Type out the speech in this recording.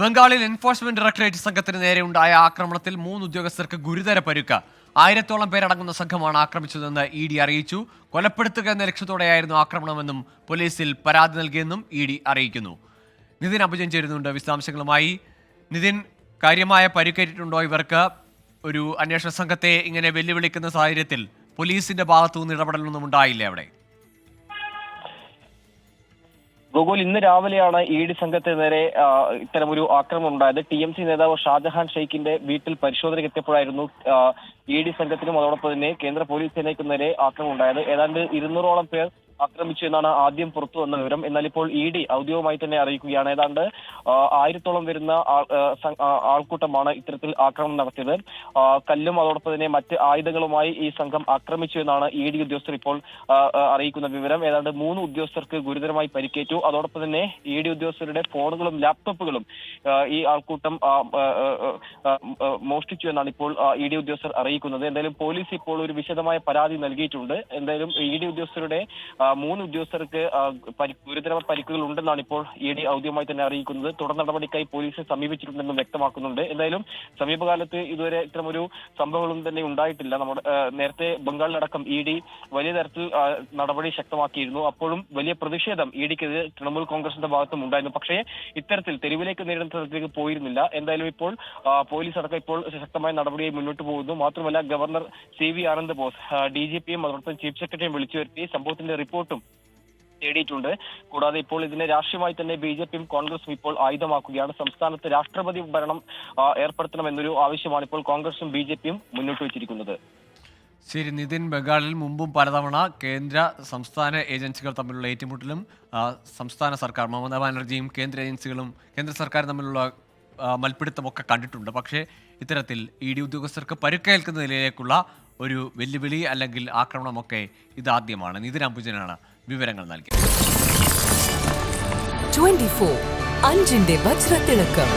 ബംഗാളിൽ enforcement directorate സംഘത്തിന് നേരെയുണ്ടായ ആക്രമണത്തിൽ മൂന്ന് ഉദ്യോഗസ്ഥർക്ക് ഗുരുതര പരുക്ക്. ആയിരത്തോളം പേരടങ്ങുന്ന സംഘമാണ് ആക്രമിച്ചതെന്ന് ഇ ഡി അറിയിച്ചു. കൊലപ്പെടുത്തുക എന്ന ലക്ഷ്യത്തോടെയായിരുന്നു ആക്രമണമെന്നും പോലീസിൽ പരാതി നൽകിയെന്നും ഇ ഡി അറിയിക്കുന്നു. നിതിൻ അഭിജൻ ചേരുന്നുണ്ട്. വിശദാംശങ്ങളുമായി നിതിൻ കാര്യമായ പരിക്കേറ്റിട്ടുണ്ടോ ഇവർക്ക്? ഒരു അന്വേഷണ സംഘത്തെ ഇങ്ങനെ വെല്ലുവിളിക്കുന്ന സാഹചര്യത്തിൽ പോലീസിന്റെ ഭാഗത്തുനിന്ന് ഇടപെടലൊന്നും ഉണ്ടായില്ലേ അവിടെ? ഗോകുൽ ഇന്ന് രാവിലെയാണ് ഇ ഡി സംഘത്തെ നേരെ ഇത്തരമൊരു ആക്രമണം ഉണ്ടായത്. ടി എം സി നേതാവ് ഷാജഹാൻ ഷെയ്ഖിന്റെ വീട്ടിൽ പരിശോധനയ്ക്ക് എത്തിയപ്പോഴായിരുന്നു ഇ ഡി സംഘത്തിനും അതോടൊപ്പം തന്നെ കേന്ദ്ര പോലീസ് സേനയ്ക്കും നേരെ ആക്രമണം ഉണ്ടായത്. ഏതാണ്ട് ഇരുന്നൂറോളം പേർ ആക്രമിച്ചു എന്നാണ് ആദ്യം പുറത്തു വന്ന വിവരം. എന്നാൽ ഇപ്പോൾ ഇ ഡി ഔദ്യോഗികമായി തന്നെ അറിയിക്കുകയാണ്. ഏതാണ്ട് ആയിരത്തോളം വരുന്ന ആൾക്കൂട്ടമാണ് ഇത്തരത്തിൽ ആക്രമണം നടത്തിയത്. കല്ലും അതോടൊപ്പം തന്നെ മറ്റ് ആയുധങ്ങളുമായി ഈ സംഘം ആക്രമിച്ചു എന്നാണ് ഇ ഡി ഉദ്യോഗസ്ഥർ ഇപ്പോൾ അറിയിക്കുന്ന വിവരം. ഏതാണ്ട് മൂന്ന് ഉദ്യോഗസ്ഥർക്ക് ഗുരുതരമായി പരിക്കേറ്റു. അതോടൊപ്പം തന്നെ ഇ ഡി ഉദ്യോഗസ്ഥരുടെ ഫോണുകളും ലാപ്ടോപ്പുകളും ഈ ആൾക്കൂട്ടം മോഷ്ടിച്ചു എന്നാണ് ഇപ്പോൾ ഇ ഡി ഉദ്യോഗസ്ഥർ അറിയിക്കുന്നത്. എന്തായാലും പോലീസ് ഇപ്പോൾ ഒരു വിശദമായ പരാതി നൽകിയിട്ടുണ്ട്. എന്തായാലും ഇ ഡി ഉദ്യോഗസ്ഥരുടെ മൂന്ന് ഉദ്യോഗസ്ഥർക്ക് ഗുരുതര പരിക്കുകൾ ഉണ്ടെന്നാണ് ഇപ്പോൾ ഇ ഡി ഔദ്യോഗികമായി തന്നെ അറിയിക്കുന്നത്. തുടർ നടപടിക്കായി പോലീസ് സമീപിച്ചിട്ടുണ്ടെന്നും വ്യക്തമാക്കുന്നുണ്ട്. എന്തായാലും സമീപകാലത്ത് ഇതുവരെ ഇത്തരമൊരു സംഭവങ്ങളും തന്നെ ഉണ്ടായിട്ടില്ല. നമ്മുടെ നേരത്തെ ബംഗാളിലടക്കം ഇ ഡി വലിയ തരത്തിൽ നടപടി ശക്തമാക്കിയിരുന്നു. അപ്പോഴും വലിയ പ്രതിഷേധം ഇ ഡിക്കെതിരെ തൃണമൂൽ കോൺഗ്രസിന്റെ ഭാഗത്തും ഉണ്ടായിരുന്നു. പക്ഷേ ഇത്തരത്തിൽ തെരുവിലേക്ക് നേരിടുന്ന തരത്തിലേക്ക് പോയിരുന്നില്ല. എന്തായാലും ഇപ്പോൾ പോലീസ് അടക്കം ഇപ്പോൾ ശക്തമായ നടപടിയായി മുന്നോട്ട് പോകുന്നു. മാത്രമല്ല governor C V Anand Bose D G പിയും അതോടൊപ്പം ചീഫ് സെക്രട്ടറിയും വിളിച്ചു വരുത്തി സംഭവത്തിന്റെ റിപ്പോർട്ടും തേടിയിട്ടുണ്ട് കൂടാതെ ഇപ്പോൾ ഇതിനെ രാഷ്ട്രീയമായി തന്നെ ബി ജെ പിയും കോൺഗ്രസും ഇപ്പോൾ ആയുധമാക്കുകയാണ്. സംസ്ഥാനത്ത് രാഷ്ട്രപതി ഭരണം ഏർപ്പെടുത്തണമെന്നൊരു ആവശ്യമാണ് ഇപ്പോൾ കോൺഗ്രസും ബി ജെ പിയും മുന്നോട്ട് വെച്ചിരിക്കുന്നത്. ശരി നിതിൻ ബംഗാളിൽ മുമ്പും പലതവണ കേന്ദ്ര സംസ്ഥാന ഏജൻസികൾ തമ്മിലുള്ള ഏറ്റുമുട്ടലും സംസ്ഥാന സർക്കാർ മമതാ ബാനർജിയും കേന്ദ്ര ഏജൻസികളും കേന്ദ്ര സർക്കാരും തമ്മിലുള്ള മൽപ്പിടുത്തമൊക്കെ കണ്ടിട്ടുണ്ട്. പക്ഷേ ഇത്തരത്തിൽ ഇ ഡി ഉദ്യോഗസ്ഥർക്ക് പരുക്കേൽക്കുന്ന നിലയിലേക്കുള്ള ഒരു വെല്ലുവിളി അല്ലെങ്കിൽ ആക്രമണമൊക്കെ ഇതാദ്യമാണ്. നിതിൻ അംബുജനാണ് വിവരങ്ങൾ നൽകിയത്. അഞ്ചിന്റെ വജ്രത്തിളക്കം.